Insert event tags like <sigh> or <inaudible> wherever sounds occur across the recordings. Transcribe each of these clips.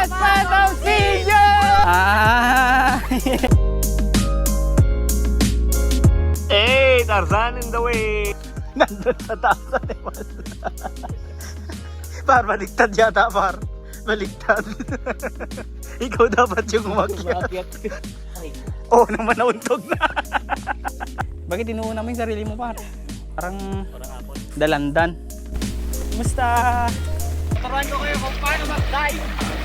West Phantom Video! Ah! Hey, Tarzan in the way! Nandun sa taas sa animal. par, baliktad yata, par. Baliktad. <laughs> Ikaw dapat yung umakyat. Oo oh, naman nauntog na. <laughs> Bakit inuuna mo yung sarili mo, par? Parang dalandan. Kumusta? Turuan ko kayo kung paano mag-dive!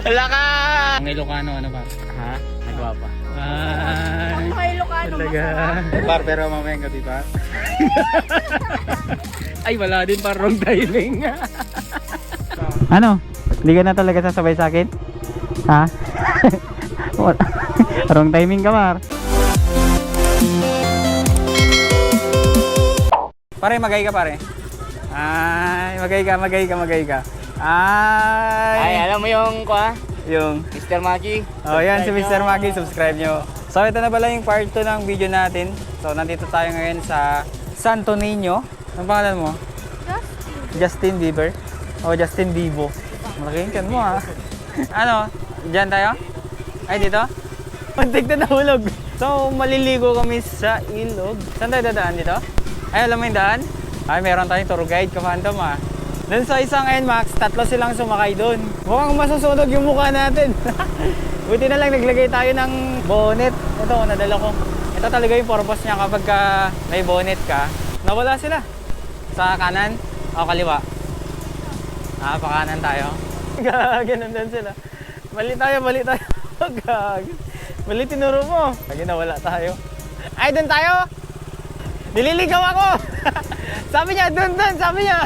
Wala ka! Ang Ilocano ano ba? Ha? Nagawa pa. Ay, May Ilocano talaga. masarap. Par, pero mamayang gabi pa. Ay, wala din par wrong timing. <laughs> Ano? Hindi ka na talaga sasabay sa akin? Ha? <laughs> Wala. <laughs> Wrong timing ka, Mar. Pare, magay ka, pare. Ay, magay ka, magay ka, magay ka. Ay, Ay, alam mo yung kwa? yung Mr. Maki? Oh, yan si Mr. Maggie, subscribe nyo. So, ito na pala yung part 2 ng video natin. So, nandito tayo ngayon sa Santo Niño. Ang pangalan mo? Justin Bieber. O, Justin Bibo. Malaki yung kan mo, ha? ano? Diyan tayo? Ay, dito? <laughs> Muntik na nahulog. So, maliligo kami sa ilog. Saan tayo dadaan dito? Ay, alam mo yung daan? Ay, meron tayong tour guide, ka-phantom, ha? Doon sa isang NMAX, tatlo silang sumakay doon. Mukhang masusunog yung mukha natin. <laughs> Buti na lang naglagay tayo ng bonnet. Ito, nadala ko. Ito talaga yung purpose niya kapag ka may bonnet ka. Nawala sila. Sa kanan o kaliwa. Ah, pa kanan tayo. <laughs> Ganun din sila. Mali tayo, mali tayo. <laughs> Gag. Mali tinuro mo. Lagi nawala tayo. Ay, doon tayo! Nililigaw ako! sabi niya, doon, doon, sabi niya.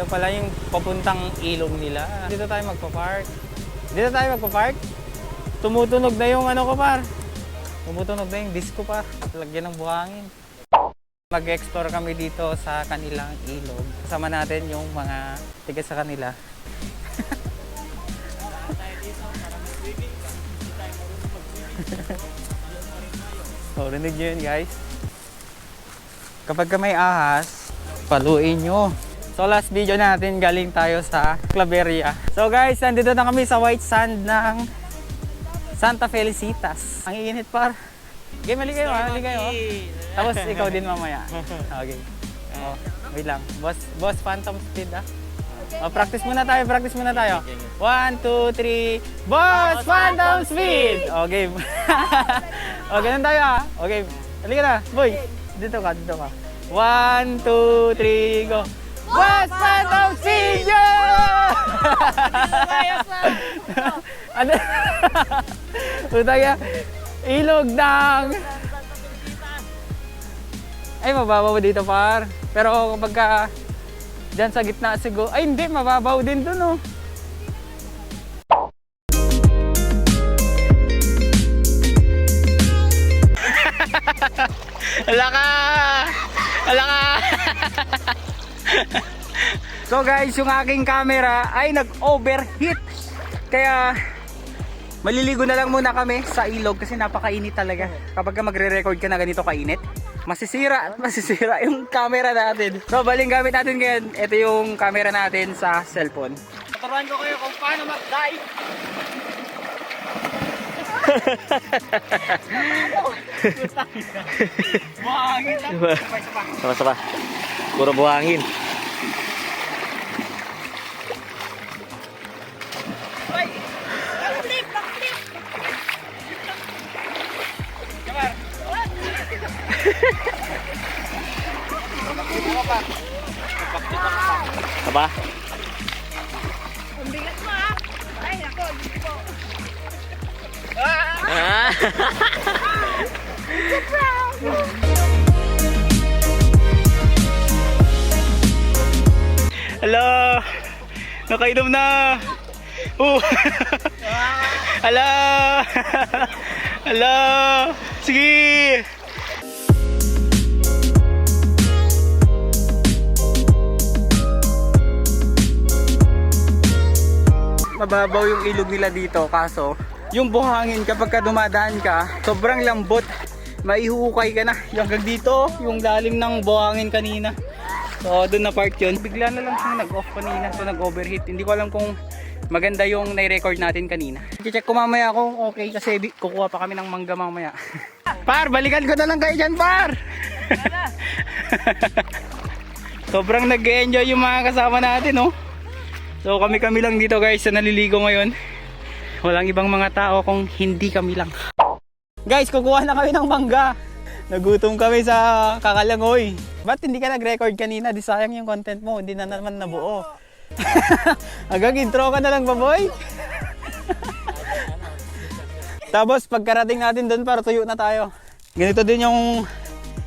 Dito pala yung papuntang ilog nila. Dito tayo magpa-park. Dito tayo magpa-park. Tumutunog na yung ano ko par. Tumutunog na yung disco par. Lagyan ng buhangin. Mag-explore kami dito sa kanilang ilog. Kasama natin yung mga tiga sa kanila. so, <laughs> rinig nyo yun guys. Kapag ka may ahas, paluin nyo. So last video natin galing tayo sa Claveria. So guys, nandito na kami sa white sand ng Santa Felicitas. Ang iinit par. Okay, mali kayo mali kayo. Tapos ikaw din mamaya. <laughs> Okay. Oh, wait lang. Boss, boss Phantom Speed ah. Oh, practice muna tayo, practice muna tayo. One, two, three. Boss Phantom Speed! Okay. <laughs> oh, ganun tayo ah. Okay. Halika na, boy. Dito ka, dito ka. One, two, three, go. Boss Phantom Speed! Yeah! ano? Puta ka. Ilog ng... Ay, mababaw dito par. Pero kapag ka dyan sa gitna siguro, ay hindi, mababaw din dun oh. Hala ka! So guys, yung aking camera ay nag-overheat. Kaya maliligo na lang muna kami sa ilog kasi napakainit talaga. Kapag ka magre-record ka na ganito kainit, masisira at masisira yung camera natin. So baling gamit natin ngayon, ito yung camera natin sa cellphone. Turuan ko kayo kung paano mag-dive! <laughs> Buhangin lang. Sama sama. Puro buhangin. Apa? Ang bigat mo ah. Ay, nako. Diyos ko. Ah! Hala! Nakainom na! Oh! <laughs> Hala! Hala! <laughs> Sige! Mababaw yung ilog nila dito kaso yung buhangin kapag ka dumadaan ka sobrang lambot maihukay ka na hanggang dito yung lalim ng buhangin kanina So, doon na part yun. Bigla na lang siyang nag-off kanina. So, nag-overheat. Hindi ko alam kung maganda yung nai-record natin kanina. I-check ko mamaya kung okay kasi kukuha pa kami ng mangga mamaya. <laughs> par, balikan ko na lang kayo dyan, par! <laughs> Sobrang nag-enjoy yung mga kasama natin, oh. So, kami-kami lang dito guys sa naliligo ngayon. Walang ibang mga tao kung hindi kami lang. Guys, kukuha na kami ng mangga. Nagutom kami sa Kakalangoy. Ba't hindi ka nag-record kanina? Di sayang yung content mo. Hindi na naman nabuo. <laughs> Hanggang intro ka na lang ba, boy? <laughs> Tapos pagkarating natin doon para tuyo na tayo. Ganito din yung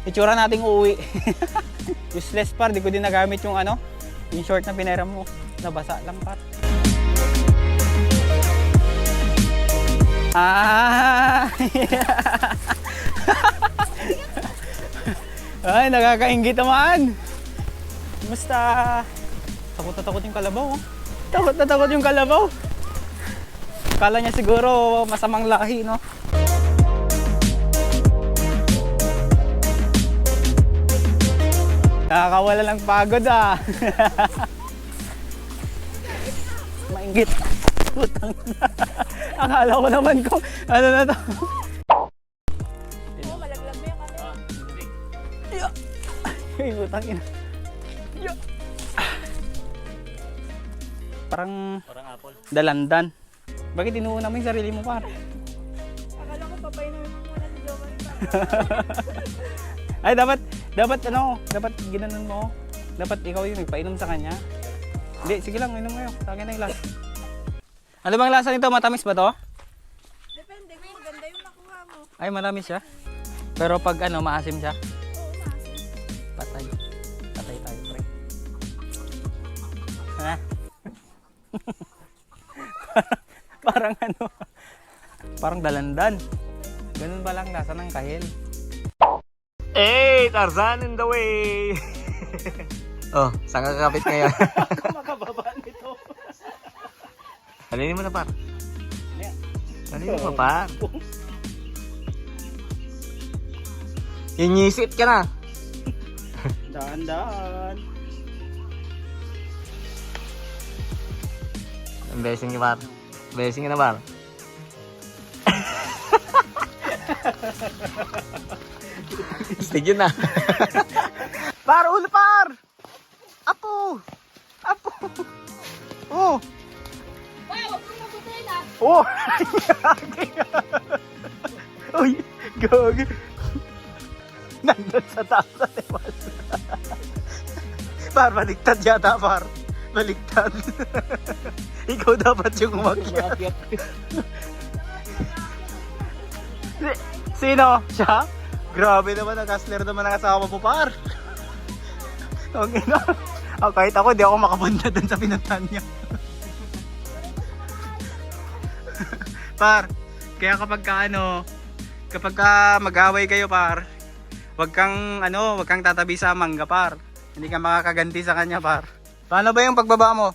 itsura nating uuwi. <laughs> Useless par, di ko din nagamit yung ano, yung short na pinera mo. Nabasa lang par. Ah! <laughs> Ay, nakakaingit naman. Basta, takot na takot yung kalabaw. oh. Takot na takot yung kalabaw. Kala niya siguro masamang lahi, no? Nakakawala ng pagod ah. <laughs> Maingit. Putang na. Akala ko naman kung ano na to. Oh, malaglag mo yung kamera. Ay, putang ina. Yo. Parang Parang apple. dalandan. Bakit inuuna mo yung sarili mo, par? Akala ko papainom mo muna si Jomari. <laughs> Ay, dapat, dapat ano, dapat ginanon mo. Dapat ikaw yung nagpainom sa kanya. Hindi, sige lang, inom mo yun. Sa akin na yung lasa. Ano bang lasa nito? Matamis ba to? Depende kung maganda yung nakuha mo. Ay, matamis siya. Pero pag ano, maasim siya, Oo, maasin. patay. Patay tayo, pre. Ha? <laughs> parang ano, parang dalandan. Ganun ba lang lasa ng kahil? Hey, Tarzan in the way! <laughs> oh, saan ka kakapit ngayon? <laughs> Ako makababa nito. Alinin mo na, par. Yan. Alinin mo, par. Inisip ka na. <laughs> Daan-daan. Blessing ni par. Blessing na, par. <laughs> Stig yun na. Par, ulo par! Apo! Apo! Oh! Ah. Oh! <laughs> Uy! Gag! Nandun sa taas sa tewas. par, baliktad yata, par. Baliktad. <laughs> Ikaw dapat yung umakyat. Si- <laughs> Sino? Siya? Grabe naman, ang kasler naman ang asawa mo, par. Ang ina. Oh, kahit ako, di ako makapunta dun sa pinuntahan niya. Par, kaya kapag ka ano, kapag ka mag-away kayo, par, wag kang ano, wag kang tatabi sa mangga, par. Hindi ka makakaganti sa kanya, par. Paano ba yung pagbaba mo?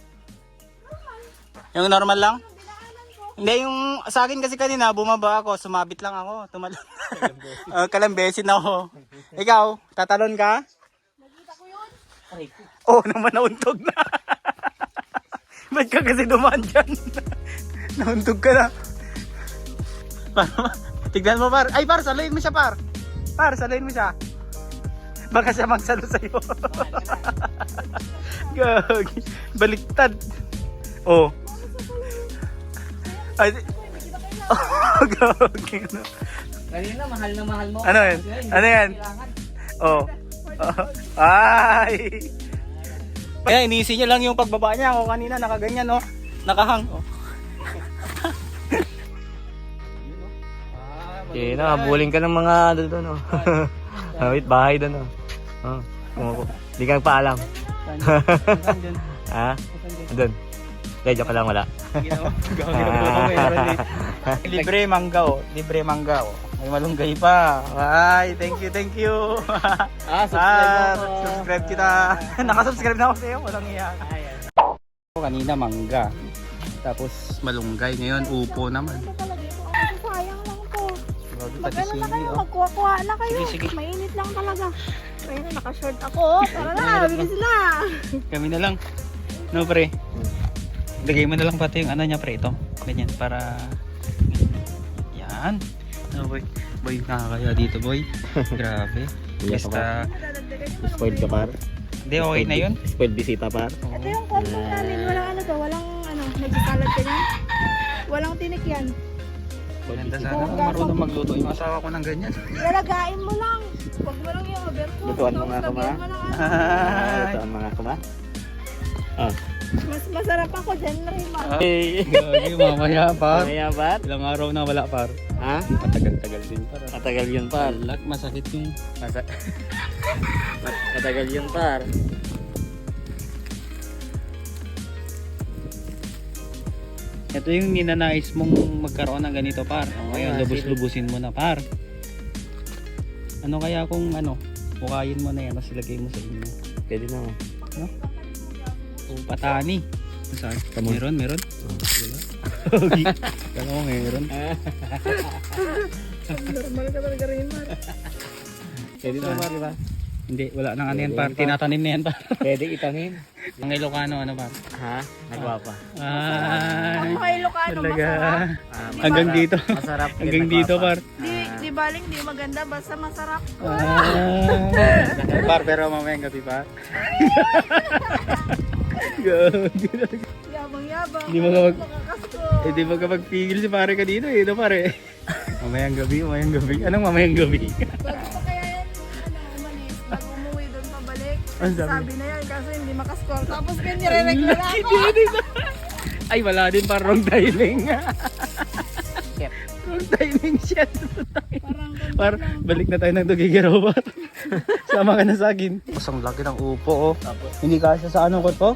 Yung normal lang? Hindi, yung sa akin kasi kanina, bumaba ako, sumabit lang ako, tumalon. uh, <laughs> kalambesin ako. Ikaw, tatalon ka? Nakita ko yun. Oo, oh, naman nauntog na. <laughs> Ba't ka kasi dumaan dyan? <laughs> nauntog ka na. Par, tignan mo par. Ay par, saluhin mo siya par. Par, saluhin mo siya. Baka siya magsalo sa'yo. <laughs> Gagi. Baliktad. Oh. Ay, oh, <laughs> gagi. Ano? Kanina, mahal na mahal mo. Ano yan? Ano yan? Oh. Oh. <laughs> Ay! Kaya iniisi niya lang yung pagbaba niya. Ako kanina nakaganyan, no? Nakahang. Oh. Okay na, habulin ka ng mga ano doon, oh. <laughs> Ah, Wait, bahay doon, oh. Oh, kumuko. Di kang paalam. Ha? Dyan? <laughs> Doon. Hindi, joke lang, wala. Oh. <laughs> Libre mangga, oh. Libre mangga, oh. May malunggay pa. Ay, thank you, thank you. Ah, subscribe Ah, subscribe kita. Nakasubscribe na ako sa'yo. Walang iya. Kanina mangga. Tapos malunggay. Ngayon upo naman. Mag-ano na kayo, oh. magkuha-kuha na kayo. Sige, sige. Mainit lang talaga. Ayun, naka-short ako. <laughs> Tara na, bilis na. Kami na lang. No, pre. Lagay mo na lang pati yung ano niya, pre. Ito. Ganyan, para... Yan. No, boy. Boy, nakakaya dito, boy. <laughs> Grabe. Basta... Spoiled ka par? Hindi, okay na yun. Spoiled bisita par? Ito yung combo namin. Walang ano to, walang ano, nagsasalad ka niyan. Walang tinik yan. Ganda sana kung marunong magluto yung asawa ko ng ganyan. Lalagain mo lang. Huwag mo lang yung overcook. Lutuan mo nga, kama. lagyan mo ng. Ay. Ito ang mga kuma? Ah. Mas masarap ako dyan, Rayman. Hey! Gagi, <laughs> mamaya, par. Mamaya par? Ilang araw na wala, par. Ha? Matagal-tagal din, par. Matagal yun par. Alak, masakit yung... Masa Mat- <laughs> Matagal yun par. Ito yung ninanais mong magkaroon ng ganito, par. O ngayon, Ah, lubos-lubusin mo na, par. Ano kaya kung ano, pukayin mo na yan, tapos ilagay mo sa inyo. Pwede na mo. O patani. Saan? Tamo. Meron, meron. Wala. <laughs> Kala ko meron. <laughs> Normal ka talaga, Rayman. Pwede na par, di ba? Hindi, wala nang ano yan, par. Tinatanim na yan, par. Pwede itanim. <laughs> Ang Ilocano, ano, par? Ha? Nagwapa. Ay, Ang mga Ilocano, talaga. masarap. Ah, Hanggang masarap. dito. Masarap. Hanggang dito, par. Di, di baling, di maganda, basta masarap. Ah. par, pero mamayang gabi, par. <laughs> Gagi. Yabang-yabang. Hindi mo kapag- Makakasko. Eh, di ba kapag pigil si pare ka dito, eh, no, pare? mamayang gabi, mamayang gabi. Anong mamayang gabi? Bago pa Ang sabi? Sabi na yan, kaso hindi makascore. Tapos ganyan nire-reklamo <laughs> ako. Ay, wala din pa wrong timing. wrong timing siya. Parang Par, balik na tayo ng Tugigiraw par. <laughs> Sama ka na sa akin. Ang laki ng upo oh. Hindi kasya sa ano ko to?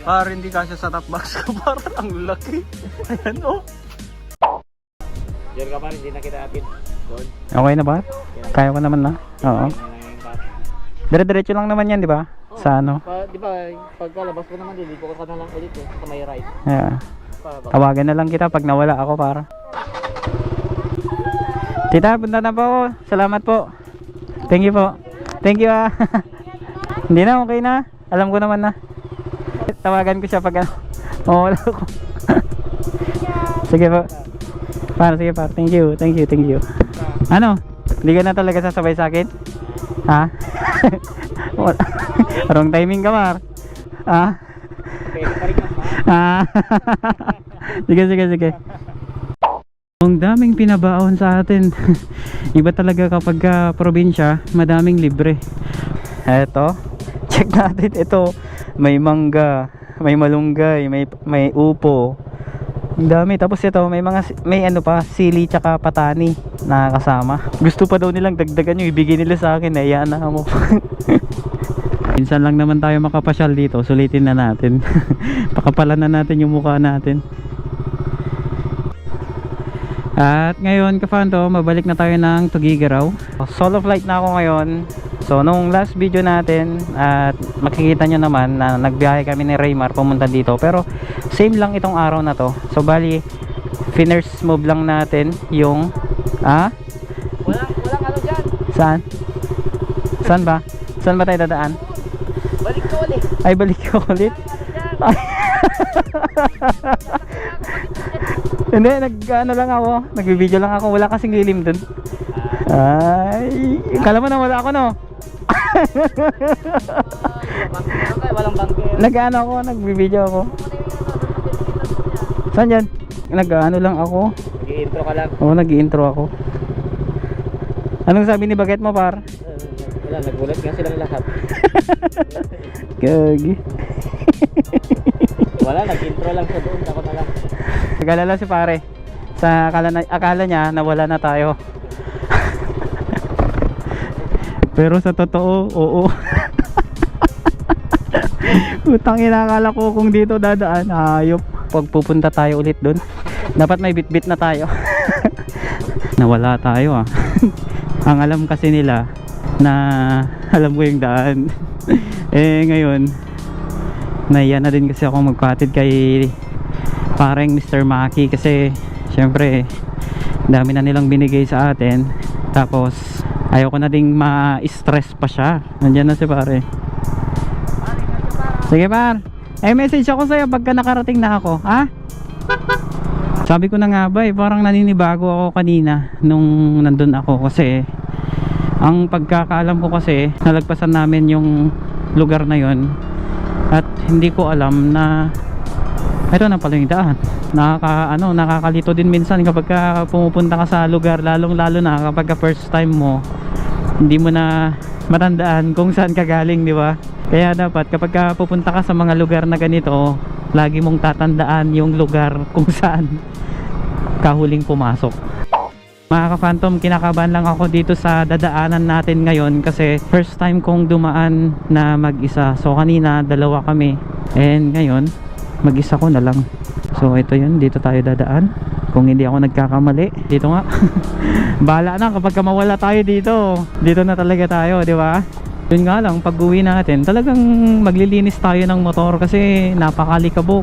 Par, hindi kasya sa top box ko <laughs> par. Ang laki. Ayan oh. Diyan ka par, hindi na kita atid. Doon. Okay na ba? Kaya ko naman na. Oo. Dire-diretso lang naman yan, di ba? Sa ano? Pa, di ba, pagkalabas ko naman, diligo ka na lang ulit eh, sa may right. Yeah. Pa, ba- Tawagan na lang kita pag nawala ako para. Tita, punta na po ako. Salamat po. Thank you po. Thank you ah. <laughs> Hindi na, okay na. Alam ko naman na. Tawagan ko siya pag ano. <laughs> Mawala ako. <laughs> sige po. Para, sige pa. Thank you, thank you, thank you. Ano? Hindi ka na talaga sasabay sa akin? Ha? <laughs> Wrong timing ka, Mar. Pa. Ah. <laughs> sige, sige, sige. Ang daming pinabaon sa atin. <laughs> Iba talaga kapag ka probinsya, madaming libre. Eto, check natin ito. May mangga, may malunggay, may may upo. Ang dami. Tapos ito, may mga may ano pa, sili tsaka patani na kasama. Gusto pa daw nilang dagdagan yung ibigay nila sa akin. Nayaan na ako. <laughs> Minsan lang naman tayo makapasyal dito, sulitin na natin. <laughs> Pakapalan na natin yung mukha natin. At ngayon, kafanto, mabalik na tayo ng Tugigaraw. Solo flight na ako ngayon. So, nung last video natin, at makikita nyo naman na nagbiyahe kami ni Raymar pumunta dito. Pero, same lang itong araw na to. So, bali, finish move lang natin yung, ah? Walang, walang ano dyan. Saan? Saan ba? Saan ba tayo dadaan? Balik ka ulit. Ay, balik ko ulit. Ay. Hindi, nag ano lang ako, nag-video lang ako, wala kasing lilim dun. Ay, kala mo na wala ako no? Nag-ano ako, nag-video ako. Saan yan? Nag-ano lang ako. Nag-i-intro ka lang. Oo, nag-intro ako. Anong sabi ni Baget mo, par? Uh, wala, nagulat nga silang lahat. <laughs> Gagi. <laughs> Wala, nag-intro lang sa doon. Ako na lang. Nag-alala si pare. Sa akala, na, akala niya nawala na tayo. <laughs> Pero sa totoo, oo. Utang inakala ko kung dito dadaan, ayop. Pag pupunta tayo ulit doon, dapat may bit-bit na tayo. <laughs> Nawala tayo ah. <laughs> Ang alam kasi nila na alam ko yung daan. <laughs> eh ngayon, naiya na din kasi ako magpatid kay parang Mr. Maki kasi syempre dami na nilang binigay sa atin tapos Ayaw ko na ding ma-stress pa siya. Nandiyan na si pare. Sige par. Eh message ako sa'yo pagka nakarating na ako. Ha? Sabi ko na nga ba eh, parang naninibago ako kanina nung nandun ako kasi ang pagkakaalam ko kasi nalagpasan namin yung lugar na yon at hindi ko alam na ito na pala yung daan. Nakaka, ano, nakakalito din minsan kapag ka pumupunta ka sa lugar lalong lalo na kapag ka first time mo hindi mo na matandaan kung saan ka galing di ba? Kaya dapat kapag ka pupunta ka sa mga lugar na ganito lagi mong tatandaan yung lugar kung <laughs> saan kahuling pumasok mga ka-phantom, kinakabahan lang ako dito sa dadaanan natin ngayon kasi first time kong dumaan na mag-isa. So kanina, dalawa kami. And ngayon, mag-isa ko na lang. So ito yun, dito tayo dadaan. Kung hindi ako nagkakamali, dito nga. <laughs> Bahala na kapag ka mawala tayo dito. Dito na talaga tayo, di ba? Yun nga lang, pag uwi natin, talagang maglilinis tayo ng motor kasi napakalikabok.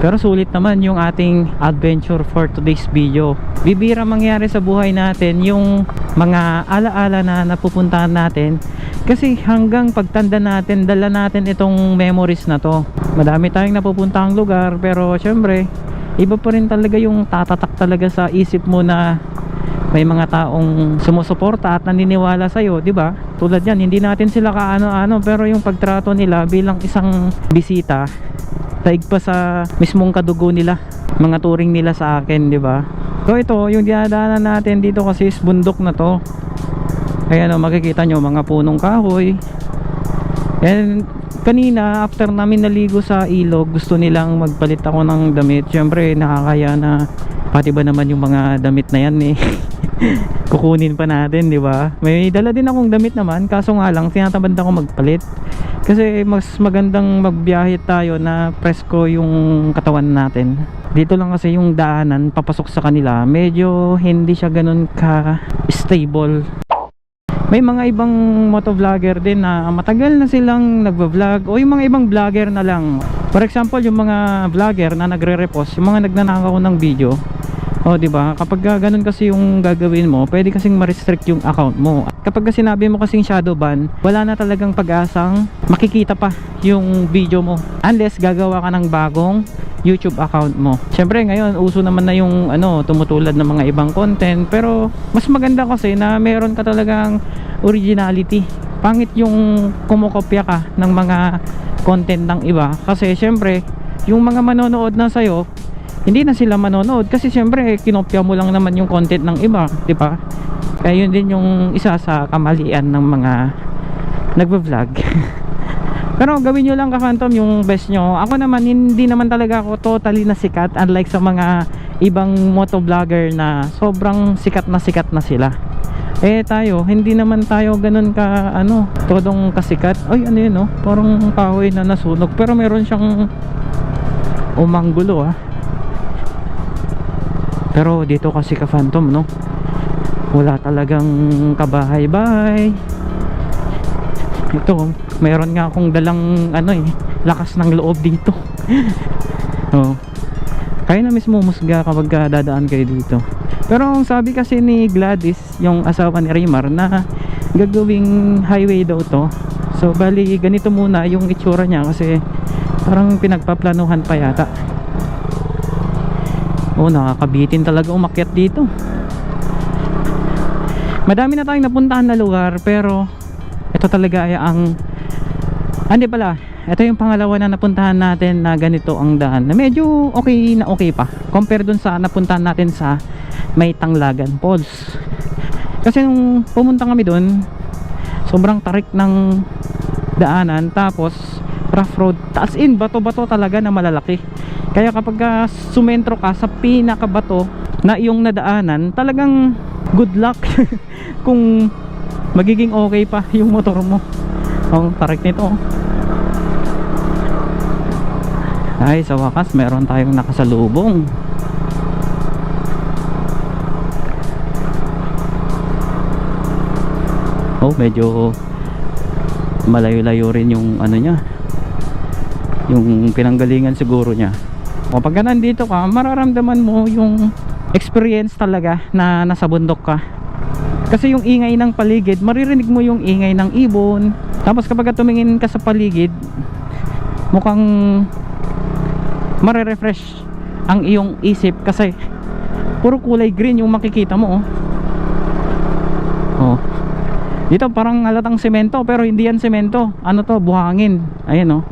Pero sulit naman yung ating adventure for today's video. Bibira mangyari sa buhay natin yung mga alaala na napupuntahan natin. Kasi hanggang pagtanda natin, dala natin itong memories na to. Madami tayong napupuntahang lugar pero syempre, iba pa rin talaga yung tatatak talaga sa isip mo na may mga taong sumusuporta at naniniwala sa iyo, 'di ba? Tulad yan, hindi natin sila kaano-ano pero yung pagtrato nila bilang isang bisita daig pa sa mismong kadugo nila mga turing nila sa akin di ba? So ito yung dinadaanan natin dito kasi is bundok na to. Ayan o makikita nyo mga punong kahoy. And kanina after namin naligo sa ilog gusto nilang magpalit ako ng damit. Syempre nakakaya na pati ba naman yung mga damit na yan eh <laughs> <laughs> kukunin pa natin di ba? May dala din akong damit naman kaso nga lang tinatamad ako magpalit. Kasi mas magandang magbiyahe tayo na presko yung katawan natin. Dito lang kasi yung daanan papasok sa kanila. Medyo hindi siya ganun ka stable may mga ibang motovlogger din na matagal na silang nagva-vlog o yung mga ibang vlogger na lang. For example yung mga vlogger na nagre-repost yung mga nagnanakaw ng video o di ba kapag ka ganun kasi yung gagawin mo pwede kasing ma-restrict yung account mo kapag ka sinabi mo kasing shadow ban wala na talagang pag-asang makikita pa yung video mo unless gagawa ka ng bagong YouTube account mo. Syempre ngayon uso naman na yung ano tumutulad ng mga ibang content pero mas maganda kasi na meron ka talagang originality. Pangit yung kumokopya ka ng mga content ng iba kasi syempre yung mga manonood na sa'yo hindi na sila manonood kasi syempre kinopya mo lang naman yung content ng iba, 'di ba? Kaya yun din yung isa sa kamalian ng mga nagvo-vlog. <laughs> Pero gawin nyo lang ka-phantom yung best nyo. Ako naman, hindi naman talaga ako totally na sikat unlike sa mga ibang motovlogger na sobrang sikat na sikat na sila. Eh tayo, hindi naman tayo ganun ka ano, todong kasikat. Ay ano yun no? Parang kahoy na nasunog pero meron siyang umanggulo ah. Pero dito kasi ka-phantom no. Wala talagang kabahay-bahay. Ito mayroon nga akong dalang ano eh lakas ng loob dito. <laughs> Oh. kaya na mismo musga kapag ka dadaan kayo dito. Pero ang sabi kasi ni Gladys yung asawa ni Raymar na gagawing highway daw to. So bali ganito muna yung itsura niya kasi parang pinagpaplanuhan pa yata oh nakakabitin talaga umakyat dito. Madami na tayong napuntahan na lugar pero ito talaga ay ang hindi pala. Ito yung pangalawa na napuntahan natin na ganito ang daan na medyo okay na okay pa compare dun sa napuntahan natin sa may Tanglagan Falls. Kasi nung pumunta kami dun sobrang tarik ng daanan tapos rough road. Taas in bato bato talaga na malalaki kaya kapag uh, sumentro ka sa pinaka bato na iyong nadaanan talagang good luck <laughs> kung magiging okay pa <laughs> yung motor mo. Ang tarik nito. Ay sa wakas meron tayong nakasalubong. Oh medyo malayo-layo rin yung ano niya yung pinanggalingan siguro niya kapag nandito ka mararamdaman mo yung experience talaga na nasa bundok ka Kasi yung ingay ng paligid, maririnig mo yung ingay ng ibon. Tapos kapag tumingin ka sa paligid, mukhang mare-refresh ang iyong isip kasi puro kulay green yung makikita mo oh. Oh. Dito parang halatang semento pero hindi yan semento. Ano to? Buhangin. Ayan oh.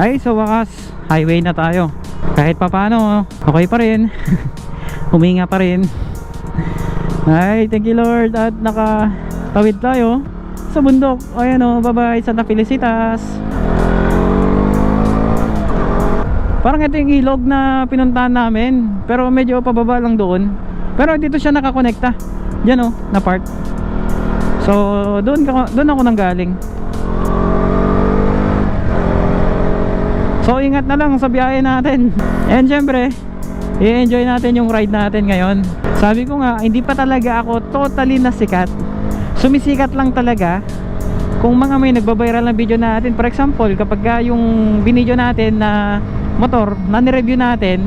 Ay, sa wakas, highway na tayo. Kahit papano, okay pa rin. <laughs> Huminga pa rin. Ay, thank you Lord at nakatawid tayo sa bundok. Ayan oh, bye-bye Santa Felicitas. Parang ito yung ilog na pinuntahan namin. Pero medyo pababa lang doon. Pero dito siya nakakonekta. Diyan oh, na part. So, doon, doon ako nang So, ingat na lang sa biyahe natin. And syempre, i-enjoy natin yung ride natin ngayon. Sabi ko nga, hindi pa talaga ako totally na sikat. Sumisikat lang talaga kung mga may nagbabiral na video natin. For example, kapag ka yung binidyo natin na motor, na nireview natin,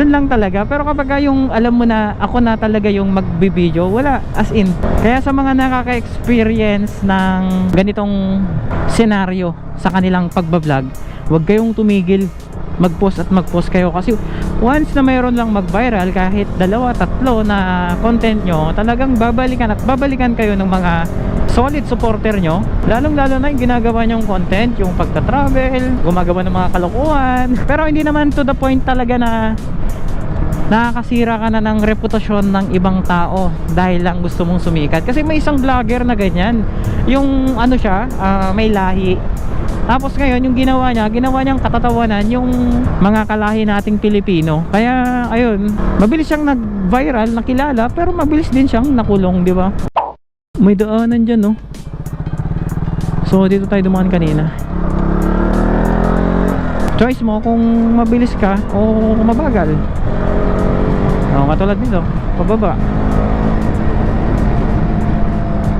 dun lang talaga. Pero kapag ka yung alam mo na ako na talaga yung magbibideo, wala. As in. Kaya sa mga nakaka-experience ng ganitong senaryo sa kanilang pagbablog, huwag kayong tumigil. Mag-post at mag-post kayo. Kasi once na mayroon lang mag-viral kahit dalawa, tatlo na content nyo talagang babalikan at babalikan kayo ng mga solid supporter nyo. Lalong lalo na yung ginagawa nyong content yung pagta-travel, gumagawa ng mga kalokohan. <laughs> Pero hindi naman to the point talaga na nakakasira ka na ng reputasyon ng ibang tao dahil lang gusto mong sumikat. Kasi may isang vlogger na ganyan. Yung ano siya, ah, may lahi tapos ngayon yung ginawa niya, ginawa niyang katatawanan yung mga kalahi nating Pilipino. Kaya ayun, mabilis siyang nag-viral, nakilala, pero mabilis din siyang nakulong, di ba? May daanan diyan, no. So dito tayo dumaan kanina. Choice mo kung mabilis ka o kung mabagal. O, katulad dito, pababa.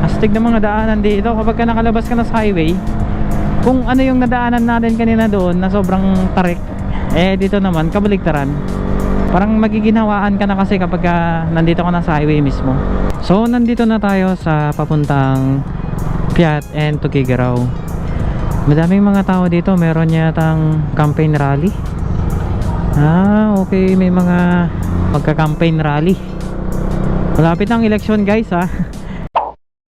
Astig ng mga daanan dito kapag ka nakalabas ka na sa highway kung ano yung nadaanan natin kanina doon na sobrang tarik eh dito naman kabaligtaran parang magiginhawaan ka na kasi kapag ka nandito ka na sa highway mismo. So nandito na tayo sa papuntang Piat and Tuguegarao madaming mga tao dito. Meron yatang campaign rally. Ah okay. May mga magka-campaign rally. Malapit ang election guys ha <laughs>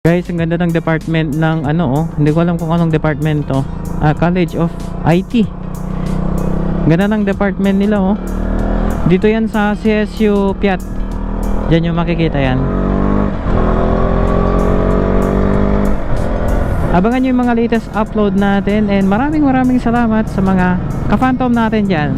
Guys, ang ganda ng department ng ano oh. Hindi ko alam kung anong department to. Ah, College of IT. Ganda ng department nila oh. Dito yan sa CSU Piat. Diyan yung makikita yan. Abangan nyo yung mga latest upload natin and maraming maraming salamat sa mga ka-phantom natin dyan.